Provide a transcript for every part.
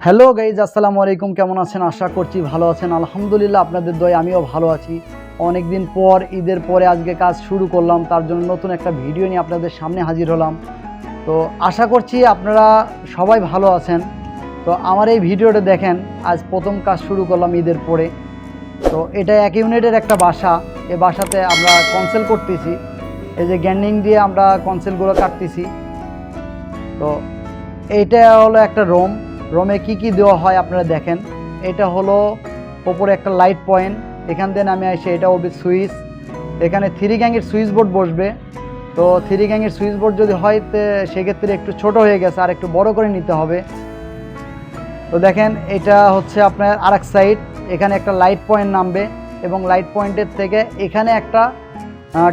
Hello guys, আসসালামু আলাইকুম। কেমন আছেন? আশা করছি ভালো আছেন। আলহামদুলিল্লাহ, আপনাদের দয় আমিও ভালো আছি। অনেক দিন পর, ঈদের পরে আজকে কাজ শুরু করলাম, তার জন্য নতুন একটা ভিডিও নিয়ে আপনাদের সামনে হাজির হলাম। তো আশা করছি আপনারা সবাই ভালো আছেন। তো আমার এই ভিডিওটা দেখেন, আজ প্রথম কাজ শুরু করলাম ঈদের পরে। তো এটা এক ইউনিটের একটা বাসা। এ বাসাতে আমরা কনসেল করতেছি। এই যে গ্যান্ডিং দিয়ে আমরা কনসেলগুলো কাটতেছি। তো এইটা হলো একটা রোম। রোমে কি কি দেওয়া হয় আপনারা দেখেন। এটা হলো ওপরে একটা লাইট পয়েন্ট। এখান দিয়ে নামে আসে, এটা হবে সুইচ। এখানে থ্রি গ্যাংয়ের সুইচ বোর্ড বসবে। তো থ্রি গ্যাংয়ের সুইচ বোর্ড যদি হয় সেক্ষেত্রে একটু ছোট হয়ে গেছে, আর একটু বড় করে নিতে হবে। তো দেখেন, এটা হচ্ছে আপনার আরেক সাইড এখানে একটা লাইট পয়েন্ট নামবে এবং লাইট পয়েন্টের থেকে এখানে একটা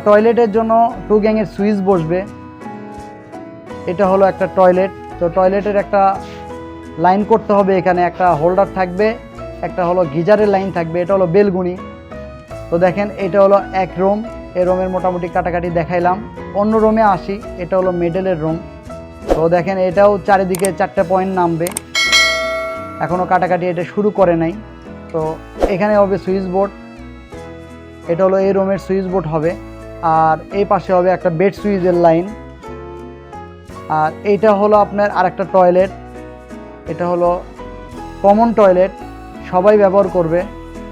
টয়লেটের জন্য টু গ্যাংয়ের সুইচ বসবে। এটা হলো একটা টয়লেট তো টয়লেটের একটা লাইন করতে হবে এখানে। একটা হোল্ডার থাকবে, একটা হলো গিজারের লাইন থাকবে। এটা হলো বেলগুনি। তো দেখেন, এটা হলো এক রুম এই রুমের মোটামুটি কাটাকাটি দেখাইলাম। অন্য রুমে আসি। এটা হলো মেডেলের রুম তো দেখেন, এটাও চারিদিকে চারটে পয়েন্ট নামবে। এখনও কাটাকাটি এটা শুরু করে নাই। তো এখানে হবে সুইচ বোর্ড। এটা হলো এই রুমের সুইচ বোর্ড হবে। আর এই পাশে হবে একটা বেড সুইচের লাইন। আর এইটা হলো আপনার আরেকটা টয়লেট। এটা হলো কমন টয়লেট। সবাই ব্যবহার করবে।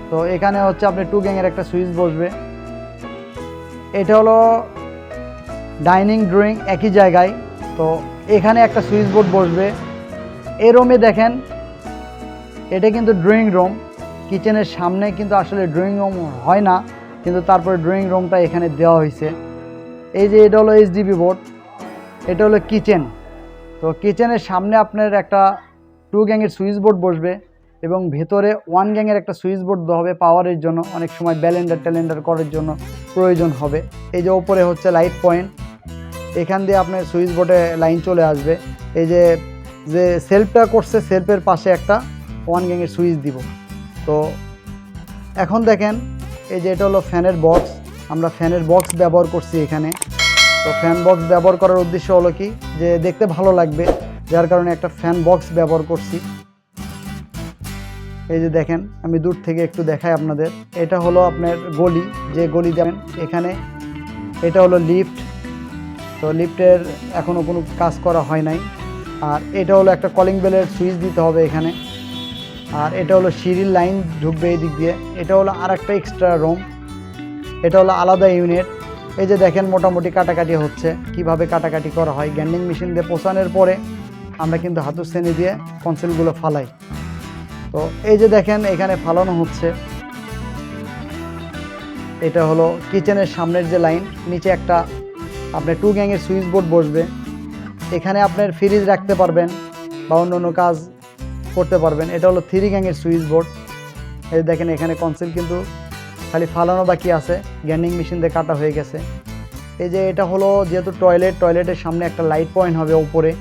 তো এখানে হচ্ছে আপনি টু গ্যাংয়ের একটা সুইচ বসবে। এটা হলো ডাইনিং, ড্রয়িং একই জায়গায়। তো এখানে একটা সুইচ বোর্ড বসবে। এই রুমে দেখেন, এটা কিন্তু ড্রয়িং রুম। কিচেনের সামনে কিন্তু আসলে ড্রয়িং রুম হয় না, কিন্তু তারপরে ড্রয়িং রুমটা এখানে দেওয়া হয়েছে। এই যে এটা হলো এইচডিবি বোর্ড এটা হলো কিচেন তো কিচেনের সামনে আপনার একটা টু গ্যাংয়ের সুইচ বোর্ড বসবে এবং ভেতরে ওয়ান গ্যাংয়ের একটা সুইচ বোর্ড দেওয়া হবে পাওয়ারের জন্য। অনেক সময় ব্যালেন্ডার ট্যালেন্ডার করার জন্য প্রয়োজন হবে। এই যে ওপরে হচ্ছে লাইট পয়েন্ট এখান দিয়ে আপনার সুইচ বোর্ডে লাইন চলে আসবে। এই যে যে সেলফটা করছে সেলফের পাশে একটা ওয়ান গ্যাংয়ের সুইচ দিব। তো এখন দেখেন, এই যে এটা হলো ফ্যানের বক্স। আমরা ফ্যানের বক্স ব্যবহার করছি এখানে। তো ফ্যান বক্স ব্যবহার করার উদ্দেশ্য হলো কি? যে দেখতে ভালো লাগবে, যার কারণে একটা ফ্যান বক্স ব্যবহার করছি। এই যে দেখেন, আমি দূর থেকে একটু দেখাই আপনাদের। এটা হলো আপনার গলি, যে গলি দেবেন এখানে। এটা হলো লিফট। তো লিফটের এখনও কোনো কাজ করা হয় নাই। আর এটা হলো একটা কলিং বেলের সুইচ দিতে হবে এখানে। আর এটা হলো সিঁড়ির লাইন ঢুকবে এই দিক দিয়ে। এটা হলো আর একটা এক্সট্রা রুম এটা হলো আলাদা ইউনিট এই যে দেখেন মোটামুটি কাটাকাটি হচ্ছে। কীভাবে কাটাকাটি করা হয়? গ্যান্ডিং মেশিন দিয়ে পোষানোর পরে আমরা কিন্তু হাতুর শ্রেণি দিয়ে কনসেলগুলো ফালাই। তো এই যে দেখেন এখানে ফালানো হচ্ছে। এটা হলো কিচেনের সামনের যে লাইন নিচে একটা আপনার টু গ্যাংয়ের সুইচ বোর্ড বসবে। এখানে আপনার ফ্রিজ রাখতে পারবেন বা অন্য অন্য কাজ করতে পারবেন। এটা হলো থ্রি গ্যাংয়ের সুইচ বোর্ড এই দেখেন এখানে কনসেল কিন্তু খালি ফালানো বাকি আছে। গ্যান্ডিং মেশিন দিয়ে কাটা হয়ে গেছে। এই যে এটা হলো যেহেতু টয়লেট টয়লেটের সামনে একটা লাইট পয়েন্ট হবে উপরে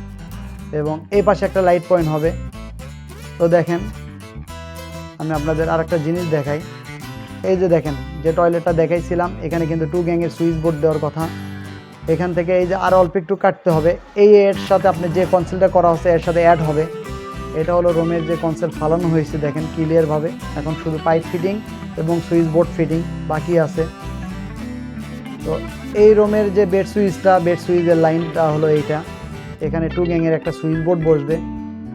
এবং এই পাশে একটা লাইট পয়েন্ট হবে। তো দেখেন, আমি আপনাদের আর একটা জিনিস দেখাই। এই যে দেখেন, যে টয়লেটটা দেখাইছিলাম, এখানে কিন্তু টু গ্যাংয়ের সুইচ বোর্ড দেওয়ার কথা। এখান থেকে এই যে আরও অল্প একটু কাটতে হবে। এই এর সাথে আপনি যে কনসেলটা করা হচ্ছে, এর সাথে অ্যাড হবে। এটা হলো রুমের যে কনসেল ফালানো হয়েছে, দেখেন ক্লিয়ারভাবে এখন শুধু পাইপ ফিটিং এবং সুইচ বোর্ড ফিটিং বাকি আছে। তো এই রুমের যে বেড সুইচটা বেড সুইচের লাইনটা হলো এইটা। এখানে টু গ্যাংয়ের একটা সুইচ বোর্ড বসবে।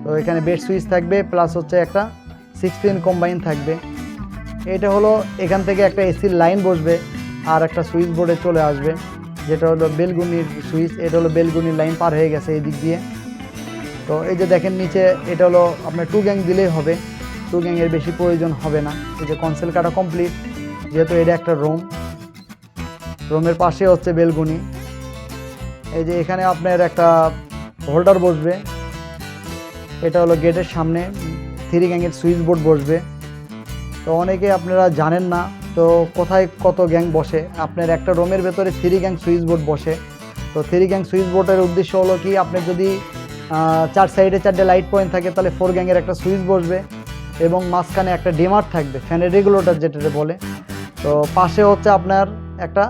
তো এখানে বেড সুইচ থাকবে প্লাস হচ্ছে একটা সিক্স পিন কম্বাইন থাকবে। এটা হলো এখান থেকে একটা এসির লাইন বসবে আর একটা সুইচ বোর্ডে চলে আসবে। যেটা হলো বেলগুনির সুইচ এটা হলো বেলগুনির লাইন পার হয়ে গেছে এই দিক দিয়ে। তো এই যে দেখেন নিচে, এটা হলো আপনার টু গ্যাং দিলেই হবে। টু গ্যাংয়ের বেশি প্রয়োজন হবে না। এই যে কনসেল কাটা কমপ্লিট যেহেতু এটা একটা রুম রুমের পাশে হচ্ছে বেলগুনি। এই যে এখানে আপনার একটা হোল্ডার বসবে। এটা হলো গেটের সামনে থ্রি গ্যাংয়ের সুইচ বোর্ড বসবে। তো অনেকে আপনারা জানেন না, তো কোথায় কত গ্যাং বসে? আপনার একটা রুমের ভেতরে থ্রি গ্যাং সুইচ বোর্ড বসে। তো থ্রি গ্যাং সুইচ বোর্ডের উদ্দেশ্য হলো কি, আপনি যদি চার সাইডে চারটে লাইট পয়েন্ট থাকে, তাহলে ফোর গ্যাংয়ের একটা সুইচ বসবে এবং মাঝখানে একটা ডিমার থাকবে ফ্যানের রেগুলেটর যেটাতে বলে। তো পাশে হচ্ছে আপনার একটা